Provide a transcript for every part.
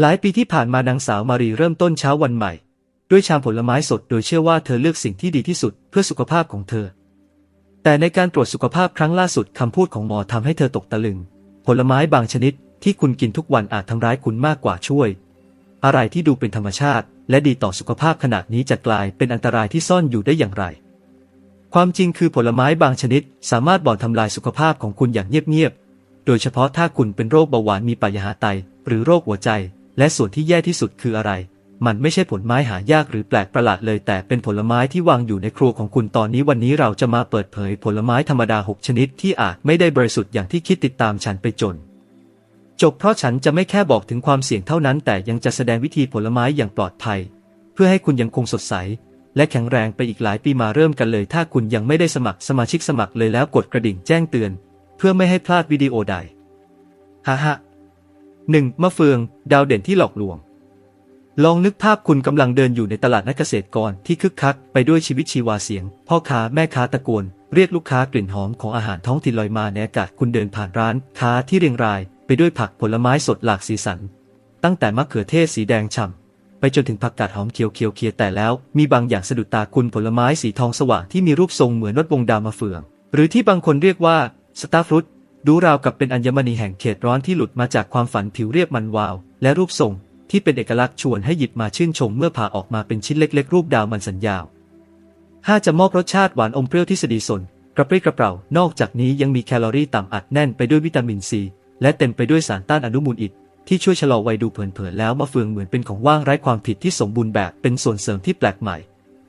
หลายปีที่ผ่านมานางสาวมารีเริ่มต้นเช้าวันใหม่ ด้วยชามผลไม้สดโดยเชื่อว่าเธอเลือกสิ่งที่ดีที่สุดเพื่อสุขภาพของเธอ แต่ในการตรวจสุขภาพครั้งล่าสุดคำพูดของหมอทำให้เธอตกตะลึง ผลไม้บางชนิดที่คุณกินทุกวันอาจทำร้ายคุณมากกว่าช่วย อะไรที่ดูเป็นธรรมชาติ และดีต่อสุขภาพขนาดนี้จะกลายเป็นอันตรายที่ซ่อนอยู่ได้อย่างไร ความจริงคือผลไม้บางชนิด สามารถบ่อนทำลายสุขภาพของคุณอย่างเงียบๆ โดยเฉพาะถ้าคุณเป็นโรคเบาหวานมีปายาหาไต หรือโรคหัวใจ และส่วนที่แย่ที่สุดคืออะไร มันไม่ใช่ผลไม้หายากหรือแปลกประหลาดเลย แต่เป็นผลไม้ที่วางอยู่ในครัวของคุณตอนนี้วันนี้เราจะมาเปิดเผยผลไม้ธรรมดา 6 ชนิดที่อาจไม่ได้บริสุทธิ์อย่างที่คิดติดตามฉันไปจน จบเพราะฉันจะไม่แค่บอกถึงความเสี่ยงเท่านั้น แต่ยังจะแสดงวิธีผลไม้อย่างปลอดภัย เพื่อให้คุณยังคงสดใสและแข็งแรงไปอีกหลายปีมาเริ่มกันเลย ถ้าคุณยังไม่ได้สมัครสมาชิกสมัครเลยแล้วกดกระดิ่งแจ้งเตือน เพื่อไม่ให้พลาดวิดีโอใดฮ่าฮ่า หนึ่งมะเฟือง ดาวเด่นที่หลอกลวง ลองนึกภาพคุณกำลังเดินอยู่ในตลาดนักเกษตรกรที่คึกคักไปด้วยชีวิตชีวาเสียง พ่อค้าแม่ค้าตะโกนเรียกลูกค้ากลิ่นหอมของอาหารท้องถิ่นลอยมาในอากาศคุณเดินผ่านร้าน ค้าที่เรียงราย ไปด้วยผักผลไม้สดหลากสีสัน ตั้งแต่มะเขือเทศสีแดงฉ่ำไปจนถึงผักกาดหอมเขียวเขียวเคียแต่แล้ว มีบางอย่างสะดุดตาคุณผลไม้สีทองสว่างที่มีรูปทรงเหมือนนดวงดาวมาเฟือง หรือที่บางคนเรียกว่าสตาร์ฟรุต ดูราวกับเป็นอัญมณีแห่งเขตร้อนที่หลุดมาจากความฝันผิวเรียบมันวาว และรูปทรงที่เป็นเอกลักษณ์ชวนให้หยิบมาชื่นชมเมื่อผ่าออกมาเป็นชิ้นเล็กๆ รูปดาวมันสัญญาว 5. จะมอบรสชาติหวานอมเปรี้ยวที่สดีสนกระปรี้กระเปร่านอกจากนี้ยังมีแคลอรี่ต่ำอัดแน่นไปด้วยวิตามินซี และเต็มไปด้วยสารต้านอนุมูลอิฐที่ช่วยชะลอวัยดูเผินๆแล้วมะเฟืองเหมือนเป็นของว่างไร้ความผิดที่สมบูรณ์แบบเป็นส่วนเสริมที่แปลกใหม่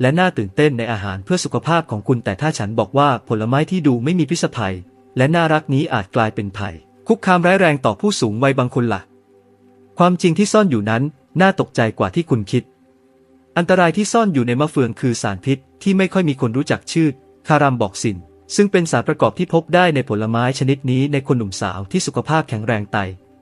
และน่าตื่นเต้นในอาหารเพื่อสุขภาพของคุณแต่ถ้าฉันบอกว่าผลไม้ที่ดูไม่มีพิษภัย และน่ารักนี้อาจกลายเป็นภัย คุกคามร้ายแรงต่อผู้สูงวัยบางคนละ่ะ ความจริงที่ซ่อนอยู่นั้นน่าตกใจกว่าที่คุณคิด อันตรายที่ซ่อนอยู่ในมะเฟืองคือสารพิษที่ไม่ค่อยมีคนรู้จักชื่อ คารามบอกสิน ซึ่งเป็นสารประกอบที่พบได้ในผลไม้ชนิดนี้ในคนหนุ่มสาวที่สุขภาพแข็งแรงไต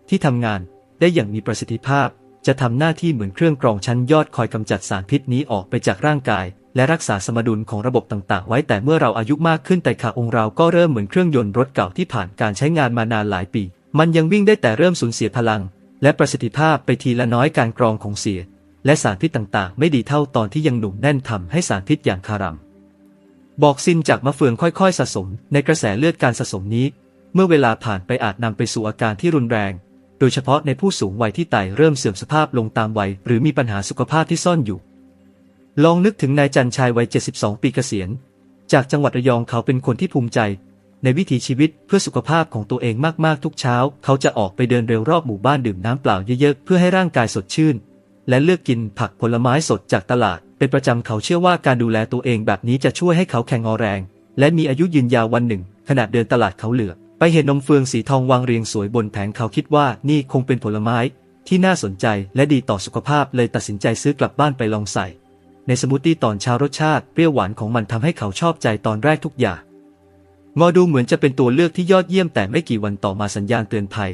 ที่ทำงานได้อย่างมีประสิทธิภาพ จะทำหน้าที่เหมือนเครื่องกรองชั้นยอดคอยกำจัดสารพิษนี้ออกไปจากร่างกาย และรักษาสมดุลของระบบต่างๆ ไว้แต่เมื่อเราอายุมากขึ้นแต่ขาองเราก็เริ่มเหมือนเครื่องยนต์รถเก่าที่ผ่านการใช้งานมานานหลายปี มันยังวิ่งได้แต่เริ่มสูญเสียพลัง และประสิทธิภาพไปทีละน้อยการกรองของเสีย และสารพิษต่างๆ ไม่ดีเท่าตอนที่ยังหนุ่มแน่นทำให้สารพิษอย่างคารัมบอกซินจากมะเฟืองค่อยๆ สะสม ในกระแสเลือดการสะสมนี้ เมื่อเวลาผ่านไปอาจนำไปสู่อาการที่รุนแรง โดยเฉพาะในผู้สูงวัยที่ไตเริ่มเสื่อมสภาพลงตามวัย หรือมีปัญหาสุขภาพที่ซ่อนอยู่ ลองนึกถึงนายจันชายวัย 72 ปีเกษียณ จากจังหวัดระยองเขาเป็นคนที่ภูมิใจ ในวิถีชีวิตเพื่อสุขภาพของตัวเองมากๆทุกเช้า เขาจะออกไปเดินเร็วรอบหมู่บ้านดื่มน้ำเปล่าเยอะๆเพื่อให้ร่างกายสดชื่น และเลือกกินผักผลไม้สดจากตลาด เป็นประจำเขาเชื่อว่าการดูแลตัวเองแบบนี้จะช่วยให้เขาแข็งอแรง และมีอายุยืนยาววันหนึ่ง ขณะเดินตลาดเขาเหลือไปเห็นนมเฟืองสีทองวางเรียงสวยบนแผงเขาคิดว่านี่คงเป็นผลไม้ที่น่าสนใจและดีต่อสุขภาพเลยตัดสินใจซื้อกลับบ้านไปลองใส่ ในสมูทตี้ตอนเช้ารสชาติเปรี้ยวหวานของมันทำให้เขาชอบใจตอนแรกทุกอย่าง งอดูเหมือนจะเป็นตัวเลือกที่ยอดเยี่ยมแต่ไม่กี่วันต่อมาสัญญาณเตือนภัย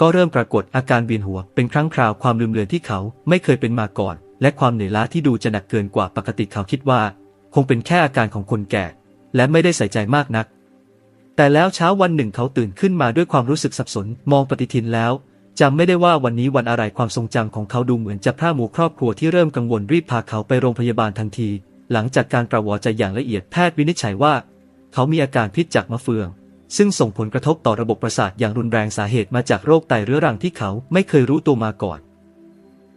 ก็เริ่มปรากฏอาการเวียนหัวเป็นครั้งคราวความลืมเลือนที่เขาไม่เคยเป็นมาก่อน และความเหนื่อยล้าที่ดูจะหนักเกินกว่าปกติเขาคิดว่า คงเป็นแค่อาการของคนแก่ และไม่ได้ใส่ใจมากนัก แต่แล้วเช้าวันหนึ่งเขาตื่นขึ้นมาด้วยความรู้สึกสับสน มองปฏิทินแล้ว จำไม่ได้ว่าวันนี้วันอะไรความทรงจำของเขาดูเหมือนจะพร่าหมัวครอบครัวที่เริ่มกังวลรีบพาเขาไปโรงพยาบาลทันที หลังจากการประวัติอย่างละเอียดแพทย์วินิจฉัยว่า เขามีอาการพิษจากมะเฟือง ซึ่งส่งผลกระทบต่อระบบประสาทอย่างรุนแรงสาเหตุมาจากโรคไตเรื้อรังที่เขาไม่เคยรู้ตัวมาก่อน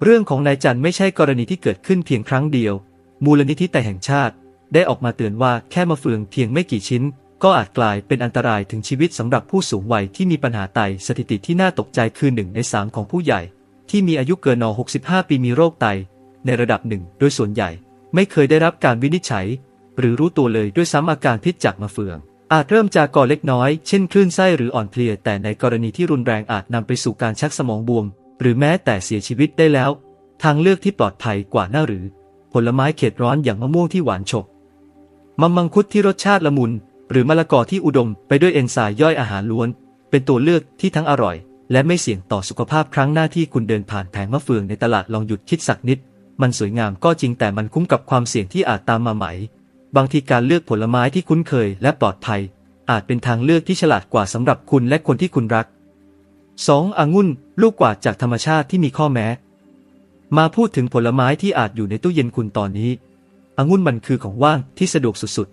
เรื่องของนายจันไม่ใช่กรณีที่เกิดขึ้นเพียงครั้งเดียว มูลนิธิไตแห่งชาติ ได้ออกมาเตือนว่าแค่มะเฟืองเพียงไม่กี่ชิ้น ก็อาจกลายเป็นอันตรายถึงชีวิตสำหรับผู้สูงวัยที่มีปัญหาไตสถิติที่น่าตกใจคือหนึ่งในสามของผู้ใหญ่ ที่มีอายุเกินน65 ปีมีโรคไต ในระดับหนึ่งโดยส่วนใหญ่ ไม่เคยได้รับการวินิจฉัย หรือรู้ตัวเลยด้วยซ้ำอาการพิษจากมะเฟือง อาจเริ่มจากก่อเล็กน้อย เช่นคลื่นไส้หรืออ่อนเพลียแต่ในกรณีที่รุนแรงอาจนำไปสู่การชักสมองบวม หรือแม้แต่เสียชีวิตได้แล้ว ทางเลือกที่ปลอดภัยกว่าน่าหรือ ผลไม้เขตร้อนอย่างมะม่วงที่หวานฉกมัมมังคุดที่รสชาติละมุน หรือมะละกอที่อุดมไปด้วยเอนไซม์ย่อยอาหารล้วน เป็นตัวเลือกที่ทั้งอร่อย และไม่เสี่ยงต่อสุขภาพครั้งหน้าที่คุณเดินผ่านแผงมะเฟืองในตลาดลองหยุดคิดสักนิด มันสวยงามก็จริงแต่มันคุ้มกับความเสี่ยงที่อาจตามมาไหม บางทีการเลือกผลไม้ที่คุ้นเคยและปลอดภัย อาจเป็นทางเลือกที่ฉลาดกว่าสำหรับคุณและคนที่คุณรัก 2. องุ่น ลูกกวาดจากธรรมชาติที่มีข้อแม้ มาพูดถึงผลไม้ที่อาจอยู่ในตู้เย็นคุณตอนนี้องุ่นมันคือของว่างที่สะดวกสุด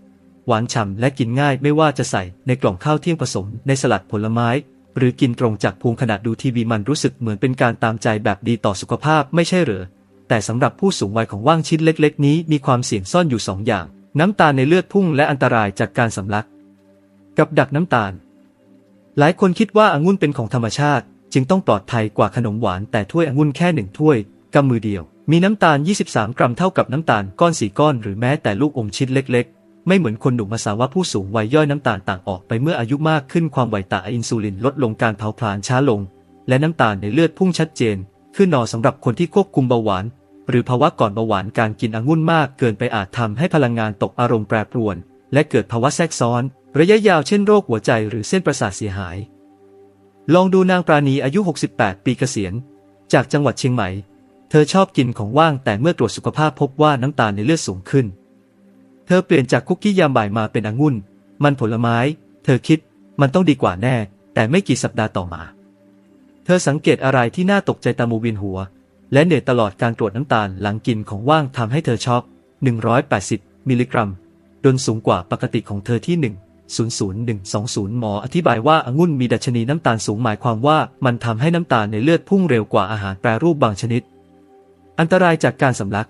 หวานฉ่ำและกินง่ายไม่ว่าจะใส่ในกล่องข้าวเที่ยงผสมในสลัดผลไม้ หรือกินตรงจากภูมิขนาดดูทีวีมันรู้สึกเหมือนเป็นการตามใจแบบดีต่อสุขภาพไม่ใช่เหรอ แต่สำหรับผู้สูงวัยของว่างชิ้นเล็ก ๆ นี้มีความเสี่ยงซ่อนอยู่สองอย่าง น้ำตาลในเลือดพุ่งและอันตรายจากการสำลัก กับดักน้ำตาล หลายคนคิดว่าอางุ่นเป็นของธรรมชาติ จึงต้องปลอดภัยกว่าขนมหวานแต่ถ้วยองุ่นแค่หนึ่งถ้วยกำมือเดียว มีน้ำตาล 23 กรัมเท่ากับน้ำตาลก้อนสีก้อนหรือแม้แต่ลูกอมชิ้นเล็กๆ ไม่เหมือนคนหนุ่มมาสาวะผู้สูงวัยย่อยน้ำตาลต่างออกไปเมื่ออายุมากขึ้นความไวต่าอินซูลินลดลงการเผาผลาญช้าลง และน้ำตาลในเลือดพุ่งชัดเจนคือนอสำหรับคนที่ควบคุมเบาหวาน หรือภาวะก่อนเบาหวานการกินองุ่นมาก เกินไปอาจทำให้พลังงานตกอารมณ์แปรปรวน และเกิดภาวะแทรกซ้อน ระยะยาวเช่นโรคหัวใจหรือเส้นประสาทเสียหาย ลองดูนางปราณีอายุ 68 ปีเกษียณ จากจังหวัดเชียงใหม่ เธอชอบกินของว่างแต่เมื่อตรวจสุขภาพพบว่าน้ำตาลในเลือดสูงขึ้น ธอเปลี่ยนจากคุกกี้ยามบ่ายมาเป็นองุ่น มันผลไม้ เธอคิด มันต้องดีกว่าแน่ แต่ไม่กี่สัปดาห์ต่อมา เธอสังเกตอะไรที่น่าตกใจตามูวียนหัว และเหนื่อยตลอดการตรวจน้ำตาลหลังกินของว่างทำให้เธอช็อก180 มิลลิกรัมโดนสูงกว่าปกติของเธอที่ 1 00120 หมออธิบายว่าองุ่นมีดัชนีน้ำตาลสูงหมายความว่ามันทำให้น้ำตาลในเลือดพุ่งเร็วกว่าอาหารแปรรูปบางชนิด อันตรายจากการสำลัก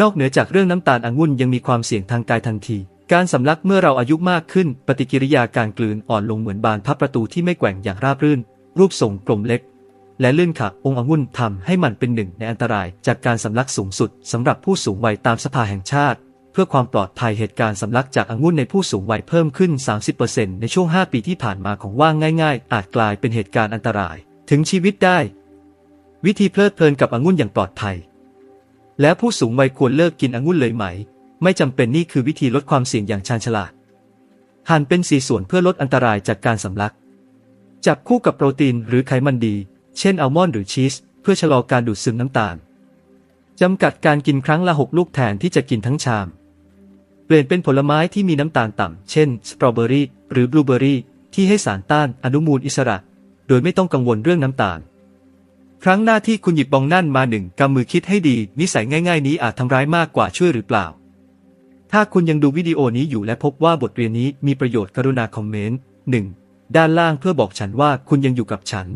นอกเหนือจากเรื่องน้ำตาลองุ่นยังมีความเสี่ยงทางกายทันที การสำลักเมื่อเราอายุมากขึ้น ปฏิกิริยาการกลืนอ่อนลงเหมือนบานพับประตูที่ไม่แกว่งอย่างราบรื่น รูปทรงกลมเล็ก และลื่นขาองค์องุ่นทำให้มันเป็นหนึ่งในอันตราย จากการสำลักสูงสุดสำหรับผู้สูงวัยตามสภาแห่งชาติ เพื่อความปลอดภัยเหตุการณ์สำลักจากองุ่นในผู้สูงวัยเพิ่มขึ้น 30%ในช่วง 5 ปีที่ผ่านมาของว่างง่าย ๆ อาจกลายเป็นเหตุการณ์อันตราย ถึงชีวิตได้ วิธีเพลิดเพลินกับองุ่นอย่างปลอดภัย แล้วผู้สูงวัยควรเลิกกินองุ่นเลยไหม ไม่จำเป็นนี่คือวิธีลดความเสี่ยงอย่างชาญฉลาด หั่นเป็นสีส่วนเพื่อลดอันตรายจากการสำลัก จับคู่กับโปรตีนหรือไขมันดี เช่นอัลมอนด์หรือชีส เพื่อชะลอการดูดซึมน้ำตาลจำกัดการกินครั้งละ6ลูกแทนที่จะกินทั้งชาม เปลี่ยนเป็นผลไม้ที่มีน้ำตาลต่ำ เช่น สตรอเบอรี่หรือบลูเบอรี่ที่ให้สารต้านอนุมูลอิสระ โดยไม่ต้องกังวลเรื่องน้ำตาล ครั้งหน้าที่คุณหยิบบองนั่นมาหนึ่งกำมือคิดให้ดี นิสัยง่ายๆนี้อาจทำร้ายมากกว่าช่วยหรือเปล่า ถ้าคุณยังดูวิดีโอนี้อยู่และพบว่าบทเรียนนี้มีประโยชน์กรุณาคอมเมนต์ 1. ด้านล่างเพื่อบอกฉันว่าคุณยังอยู่กับฉัน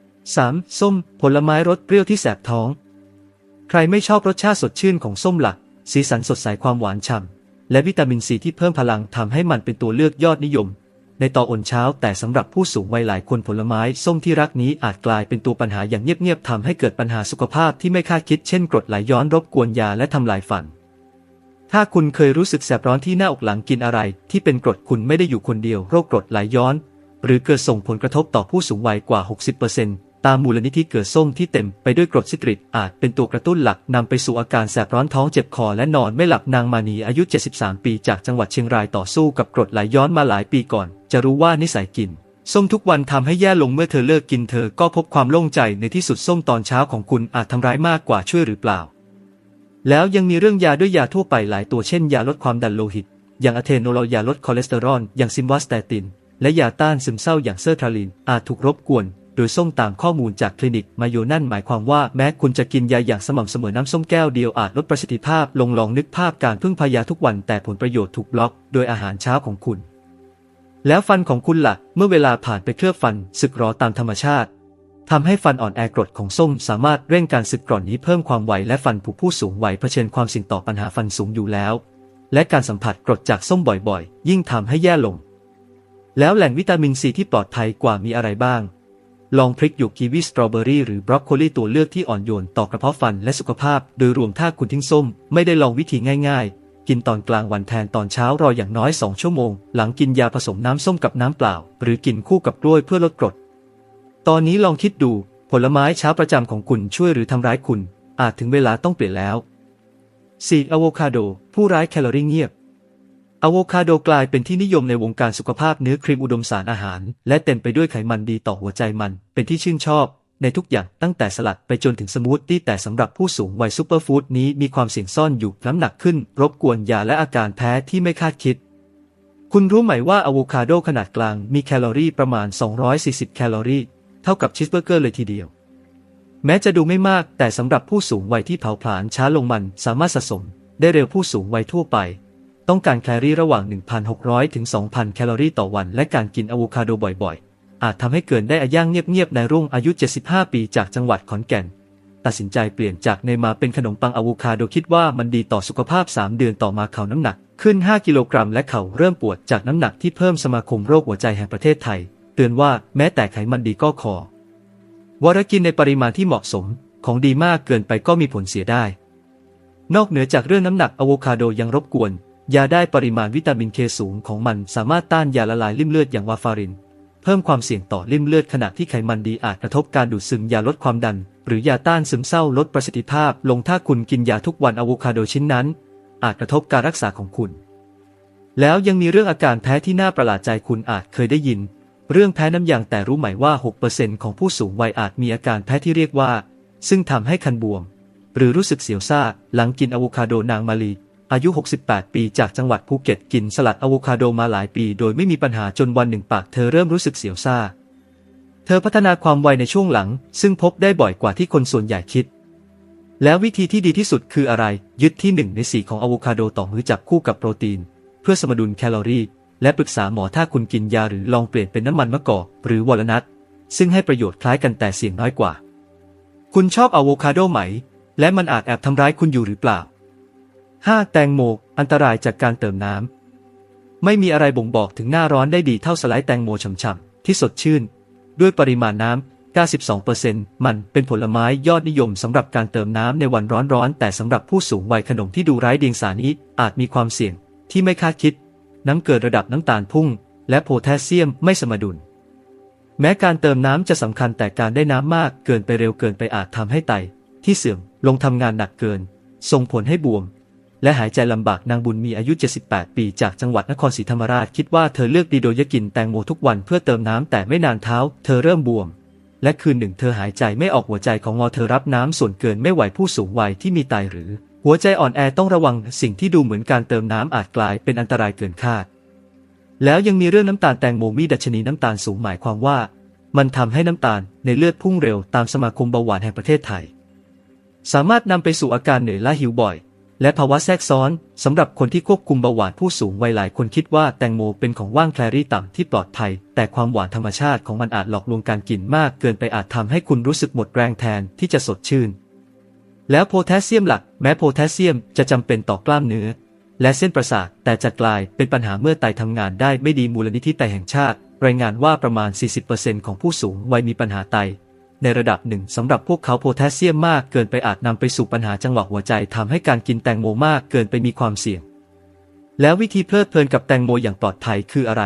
3. ส้ม ผลไม้รสเปรี้ยวที่แสบท้อง ใครไม่ชอบรสชาติสดชื่นของส้มหลัก สีสันสดใสความหวานฉ่ำและวิตามินซีที่เพิ่มพลังทำให้มันเป็นตัวเลือกยอดนิยม ในตอนอ่นเช้า แต่สำหรับผู้สูงวัยหลายคนผลไม้ส้มที่รักนี้อาจกลายเป็นตัวปัญหาอย่างเงียบๆทำให้เกิดปัญหาสุขภาพที่ไม่คาดคิดเช่นกรดไหลย้อนรบกวนยาและทำลายฟัน ถ้าคุณเคยรู้สึกแสบร้อนที่หน้าอกหลังกินอะไร ที่เป็นกรดคุณไม่ได้อยู่คนเดียวโรคกรดไหลย้อน หรือเกิดส่งผลกระทบต่อผู้สูงวัยกว่า 60% ตามมูลนิธิเกิดส้มที่เต็มไปด้วยกรดซิตริกอาจเป็นตัวกระตุ้นหลักนำไปสู่อาการแสบร้อนท้องเจ็บคอและนอนไม่หลับนางมานีอายุ 73 ปีจากจังหวัดเชียงรายต่อสู้กับกรดไหลย้อนมาหลายปีก่อน จะรู้ว่านิสัยกินส้มทุกวันทำให้แย่ลงเมื่อเธอเลิกกินเธอก็พบความโล่งใจในที่สุดส้มตอนเช้าของคุณอาจทำร้ายมากกว่าช่วยหรือเปล่า แล้วยังมีเรื่องยาด้วยยาทั่วไปหลายตัวเช่นยาลดความดันโลหิต อย่างอะเทโนโลยาลดคอเลสเตอรอลอย่างซิมวัสแตติน และยาต้านซึมเศร้าอย่างเซอร์ทราลิน อาจถูกรบกวน โดยส้มตามข้อมูลจากคลินิกมาโยนั่นหมายความว่าแม้คุณจะกินยาอย่างสม่ำเสมอน้ำส้มแก้วเดียวอาจลดประสิทธิภาพลงลองนึกภาพการพึ่งพายาทุกวันแต่ผลประโยชน์ถูกบล็อก โดยอาหารเช้าของคุณ แล้วฟันของคุณล่ะ เมื่อเวลาผ่านไปเคลือบฟันสึกหรอตามธรรมชาติทำให้ฟันอ่อนแอกรดของส้มสามารถเร่งการสึกกร่อนนี้เพิ่มความไวและฟันผุผู้สูงวัยเผชิญความสี่งต่อปัญหาฟันสูงอยู่แล้ว และการสัมผัสกรดจากส้มบ่อยๆ ยิ่งทำให้แย่ลง แล้วแหล่งวิตามินซีที่ปลอดภัยกว่ามีอะไรบ้าง ลองพริกหยวกกีวีสตรอเบอรี่หรือบรอกโคลีตัวเลือกที่อ่อนโยนต่อกระเพาะฟันและสุขภาพ โดยรวมถ้าคุณทิ้งส้ม ไม่ได้ลองวิธีง่ายๆ กินตอนกลางวันแทนตอนเช้ารออย่างน้อย 2 ชั่วโมง หลังกินยาผสมน้ำส้มกับน้ำเปล่า หรือกินคู่กับกล้วยเพื่อลดกรด ตอนนี้ลองคิดดู ผลไม้เช้าประจำของคุณช่วยหรือทำร้ายคุณ อาจถึงเวลาต้องเปลี่ยนแล้ว 4. อะโวคาโด ผู้ร้ายแคลอรี่เงียบ อะโวคาโดกลายเป็นที่นิยมในวงการสุขภาพเนื้อครีมอุดมสารอาหาร และเต็มไปด้วยไขมันดีต่อหัวใจมัน เป็นที่ชื่นชอบ ในทุกอย่างตั้งแต่สลัดไปจนถึงสมูทตี้แต่สำหรับผู้สูงวัยซูเปอร์ฟู้ดนี้มีความเสี่ยงซ่อนอยู่น้ำหนักขึ้น รบกวนยาและอาการแพ้ที่ไม่คาดคิด คุณรู้ไหมว่าอะโวคาโดขนาดกลางมีแคลอรี่ประมาณ 240 แคลอรี่ เท่ากับชีสเบอร์เกอร์เลยทีเดียว แม้จะดูไม่มากแต่สำหรับผู้สูงวัยที่เผาผลาญช้าลงมันสามารถสะสม ได้เร็วผู้สูงวัยทั่วไป ต้องการแคลอรี่ระหว่าง 1,600 ถึง 2,000 แคลอรี่ต่อวัน และการกินอะโวคาโดบ่อยๆ อาจทำให้เกินได้อาย่างเงียบๆในรุ่งอายุ 75 ปีจากจังหวัดขอนแก่น ตัดสินใจเปลี่ยนจากเนยมาเป็นขนมปังอะโวคาโดคิดว่ามันดีต่อสุขภาพ 3 เดือนต่อมาเขาน้ำหนัก ขึ้น 5 กิโลกรัม และเขาเริ่มปวดจากน้ำหนักที่เพิ่มสมาคมโรคหัวใจแห่งประเทศไทย เตือนว่าแม้แต่ไขมันดีก็ขอวรกินในปริมาณที่เหมาะสม ของดีมากเกินไปก็มีผลเสียได้ นอกเหนือจากเรื่องน้ำหนักอะโวคาโดยังรบกวน ยาได้ปริมาณวิตามินเคสูงของมันสามารถต้านยาละลายริ่มเลือดอย่างวาฟาริน เพิ่มความเสี่ยงต่อริ่มเลือดขณะที่ไขมันดีอาจกระทบการดูดซึมยาลดความดัน หรือยาต้านซึมเศร้าลดประสิทธิภาพ ลงถ้าคุณกินยาทุกวันอะโวคาโดชิ้นนั้น อาจกระทบการรักษาของคุณ แล้วยังมีเรื่องอาการแพ้ที่น่าประหลาดใจคุณอาจเคยได้ยิน เรื่องแพ้น้ำยางแต่รู้ไหมว่า 6%ของผู้สูงวัยอาจมีอาการแพ้ที่เรียกว่า ซึ่งทำให้คันบวม หรือรู้สึกเสียวซ่าหลังกินอะโวคาโดนางมาลี อายุ 68 ปีจากจังหวัดภูเก็ตกินสลัดอะโวคาโดมาหลายปีโดยไม่มีปัญหาจนวันหนึ่งปากเธอเริ่มรู้สึกเสียวซ่า เธอพัฒนาความไวในช่วงหลัง ซึ่งพบได้บ่อยกว่าที่คนส่วนใหญ่คิด แล้ววิธีที่ดีที่สุดคืออะไร ยึดที่ 1 ใน 4 ของอะโวคาโดต่อมื้อจับคู่กับโปรตีน เพื่อสมดุลแคลอรี่ และปรึกษาหมอถ้าคุณกินยาหรือลองเปลี่ยนเป็นน้ำมันมะกอกหรือวอลนัทซึ่งให้ประโยชน์คล้ายกันแต่เสี่ยงน้อยกว่า คุณชอบอะโวคาโดไหม และมันอาจแอบทำร้ายคุณอยู่หรือเปล่า 5. แตงโมอันตรายจากการเติมน้ำ ไม่มีอะไรบ่งบอกถึงหน้าร้อนได้ดีเท่าสไลด์แตงโมฉ่ำๆที่สดชื่น ด้วยปริมาณน้ำ 92%มันเป็นผลไม้ยอดนิยมสำหรับการเติมน้ำในวันร้อนๆ แต่สำหรับผู้สูงวัยขนมที่ดูไร้เดียงสานี้อาจมีความเสี่ยงที่ไม่คาดคิด น้ำเกิดระดับน้ำตาลพุ่ง และโพแทสเซียมไม่สมดุล แม้การเติมน้ำจะสำคัญแต่การได้น้ำมากเกินไปเร็วเกินไปอาจทำให้ไต ที่เสื่อมลงทำงานหนักเกิน ส่งผลให้บวม และหายใจลำบากนางบุญมีอายุ 78 ปีจากจังหวัดนครศรีธรรมราชคิดว่าเธอเลือกดีโดยกินแตงโมทุกวันเพื่อเติมน้ำแต่ไม่นานเท้า เธอเริ่มบวม และคืนหนึ่งเธอหายใจไม่ออกหัวใจของงอเธอรับน้ำส่วนเกินไม่ไหวผู้สูงวัยที่มีไตหรือ หัวใจอ่อนแอต้องระวังสิ่งที่ดูเหมือนการเติมน้ำอาจกลายเป็นอันตรายเกินคาด แล้วยังมีเรื่องน้ำตาลแตงโมมีดัชนีน้ำตาลสูงหมายความว่า มันทำให้น้ำตาลในเลือดพุ่งเร็วตามสมาคมเบาหวานแห่งประเทศไทย สามารถนำไปสู่อาการเหนื่อยล้าหิวบ่อย และภาวะแทรกซ้อนสำหรับคนที่ควบคุมเบาหวานผู้สูงวัยหลายคนคิดว่าแตงโมเป็นของว่างแคลอรี่ต่ำที่ปลอดภัย แต่ความหวานธรรมชาติของมันอาจหลอกลวงการกินมากเกินไปอาจทำให้คุณรู้สึกหมดแรงแทนที่จะสดชื่น แล้วโพแทสเซียมหลัก แม้โพแทสเซียมจะจำเป็นต่อกล้ามเนื้อ และเส้นประสาทแต่จะกลายเป็นปัญหาเมื่อไตทำงานได้ไม่ดีมูลนิธิไตแห่งชาติ รายงานว่าประมาณ 40%ของผู้สูงวัยมีปัญหาไต ในระดับหนึ่งสำหรับพวกเขาโพแทสเซียมมากเกินไปอาจนำไปสู่ปัญหาจังหวะหัวใจทำให้การกินแตงโมมากเกินไปมีความเสี่ยง แล้ววิธีเพลิดเพลินกับแตงโมอย่างปลอดภัยคืออะไร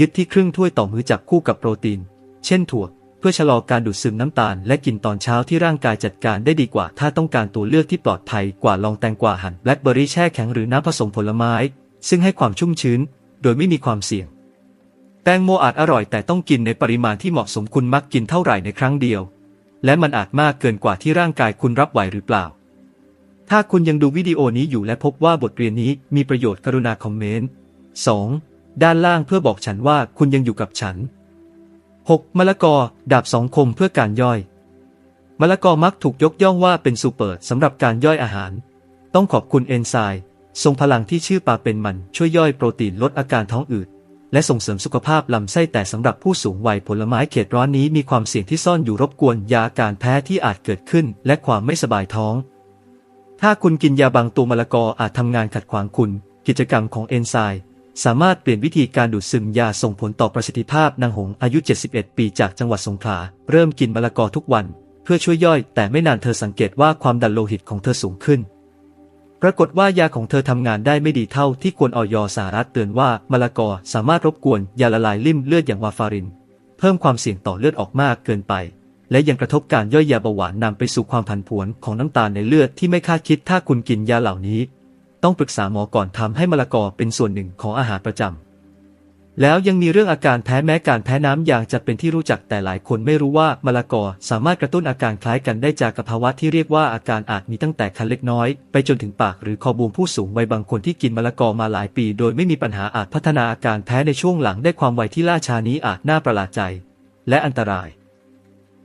ยึดที่ครึ่งถ้วยต่อมื้อจับคู่กับโปรตีน เช่นถั่ว เพื่อชะลอการดูดซึมน้ำตาล และกินตอนเช้าที่ร่างกายจัดการได้ดีกว่า ถ้าต้องการตัวเลือกที่ปลอดภัยกว่าลองแตงกวาหั่นแบล็คเบอร์รี่แช่แข็งหรือน้ำผสมผลไม้ ซึ่งให้ความชุ่มชื้น โดยไม่มีความเสี่ยงแตงโมอาจอร่อยแต่ต้องกินในปริมาณที่เหมาะสมคุณมักกินเท่าไหร่ในครั้งเดียว และมันอาจมากเกินกว่าที่ร่างกายคุณรับไหวหรือเปล่า ถ้าคุณยังดูวิดีโอนี้อยู่และพบว่าบทเรียนนี้มีประโยชน์กรุณาคอมเมนต์ 2. ด้านล่างเพื่อบอกฉันว่าคุณยังอยู่กับฉัน 6. มะละกอ ดาบสองคมเพื่อการย่อย มะละกอมักถูกยกย่องว่าเป็นซูเปอร์สำหรับการย่อยอาหาร ต้องขอบคุณเอนไซม์ทรงพลังที่ชื่อปลาเป็นมันช่วยย่อยโปรตีนลดอาการท้องอืด และส่งเสริมสุขภาพลำไส้แต่สำหรับผู้สูงวัยผลไม้เขตร้อนนี้มีความเสี่ยงที่ซ่อนอยู่รบกวนยาอาการแพ้ที่อาจเกิดขึ้น และความไม่สบายท้อง ถ้าคุณกินยาบางตัวมะละกออาจทำงานขัดขวางคุณ กิจกรรมของเอนไซม์สามารถเปลี่ยนวิธีการดูดซึมยาส่งผลต่อประสิทธิภาพนางหงอายุ 71 ปีจากจังหวัดสงขลาเริ่มกินมะละกอทุกวัน เพื่อช่วยย่อย แต่ไม่นานเธอสังเกตว่าความดันโลหิตของเธอสูงขึ้น ปรากฏว่ายาของเธอทำงานได้ไม่ดีเท่าที่ควรออยสหรัฐเตือนว่ามะละกอสามารถรบกวนยาละลายลิ่มเลือดอย่างวาฟาริน เพิ่มความเสี่ยงต่อเลือดออกมากเกินไป และยังกระทบการย่อยยาเบาหวานนำไปสู่ความผันผวนของน้ำตาลในเลือดที่ไม่คาดคิดถ้าคุณกินยาเหล่านี้ ต้องปรึกษาหมอก่อนทำให้มะละกอเป็นส่วนหนึ่งของอาหารประจำ แล้วยังมีเรื่องอาการแพ้แม้การแพ้น้ำยางจะเป็นที่รู้จักแต่หลายคนไม่รู้ว่ามะละกอสามารถกระตุ้นอาการคล้ายกันได้จากกับภาวะที่เรียกว่าอาการอาจมีตั้งแต่คันเล็กน้อย ไปจนถึงปากหรือคอบวมผู้สูงวัยบางคนที่กินมะละกอมาหลายปี โดยไม่มีปัญหาอาจพัฒนาอาการแพ้ในช่วงหลังได้ความไวที่ล่าช้านี้อาจน่าประหลาดใจ และอันตราย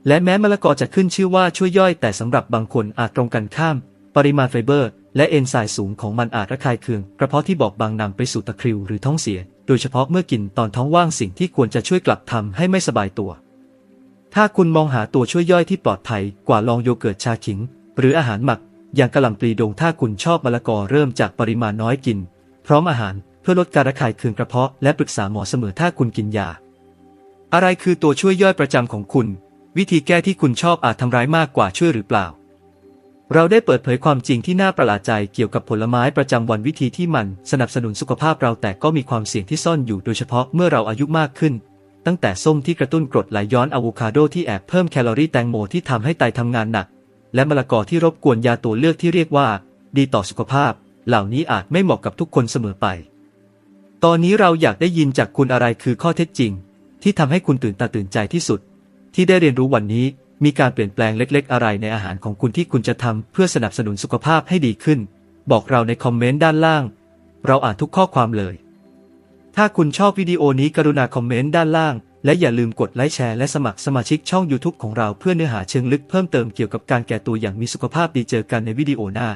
และแม้มะละกอจะขึ้นชื่อว่าช่วยย่อยแต่สำหรับบางคนอาจตรงกันข้าม ปริมาณไฟเบอร์ และเอนไซม์สูงของมันอาจระคายเคืองกระเพาะที่บอกบางนำไปสู่ตะคริวหรือท้องเสีย โดยเฉพาะเมื่อกินตอนท้องว่างสิ่งที่ควรจะช่วยกลับทำให้ไม่สบายตัว ถ้าคุณมองหาตัวช่วยย่อยที่ปลอดภัยกว่าลองโยเกิร์ตชาขิง หรืออาหารหมัก อย่างกะหล่ำปลีดงถ้าคุณชอบมะละกอเริ่มจากปริมาณน้อยกิน พร้อมอาหารเพื่อลดการระคายเคืองกระเพาะและปรึกษาหมอเสมอถ้าคุณกินยา อะไรคือตัวช่วยย่อยประจำของคุณ วิธีแก้ที่คุณชอบอาจทำร้ายมากกว่าช่วยหรือเปล่า เราได้เปิดเผยความจริงที่น่าประหลาดใจเกี่ยวกับผลไม้ประจำวันวิธีที่มันสนับสนุนสุขภาพเราแต่ก็มีความเสี่ยงที่ซ่อนอยู่โดยเฉพาะเมื่อเราอายุมากขึ้น ตั้งแต่ส้มที่กระตุ้นกรดไหลย้อนอะโวคาโดที่แอบเพิ่มแคลอรี่แตงโมที่ทำให้ไตทำงานหนัก และมะละกอที่รบกวนยาตัวเลือกที่เรียกว่า ดีต่อสุขภาพ เหล่านี้อาจไม่เหมาะกับทุกคนเสมอไป ตอนนี้เราอยากได้ยินจากคุณอะไรคือข้อเท็จจริง ที่ทำให้คุณตื่นตาตื่นใจที่สุด ที่ได้เรียนรู้วันนี้ มีการเปลี่ยนแปลงเล็ก ๆ อะไรในอาหารของคุณที่คุณจะทำเพื่อสนับสนุนสุขภาพให้ดีขึ้น บอกเราในคอมเมนต์ด้านล่าง เราอ่านทุกข้อความเลย ถ้าคุณชอบวิดีโอนี้กรุณาคอมเมนต์ด้านล่าง และอย่าลืมกดไลค์แชร์และสมัครสมาชิกช่อง YouTube ของเราเพื่อเนื้อหาเชิงลึกเพิ่มเติมเกี่ยวกับการแก่ตัวอย่างมีสุขภาพดีเจอกันในวิดีโอหน้า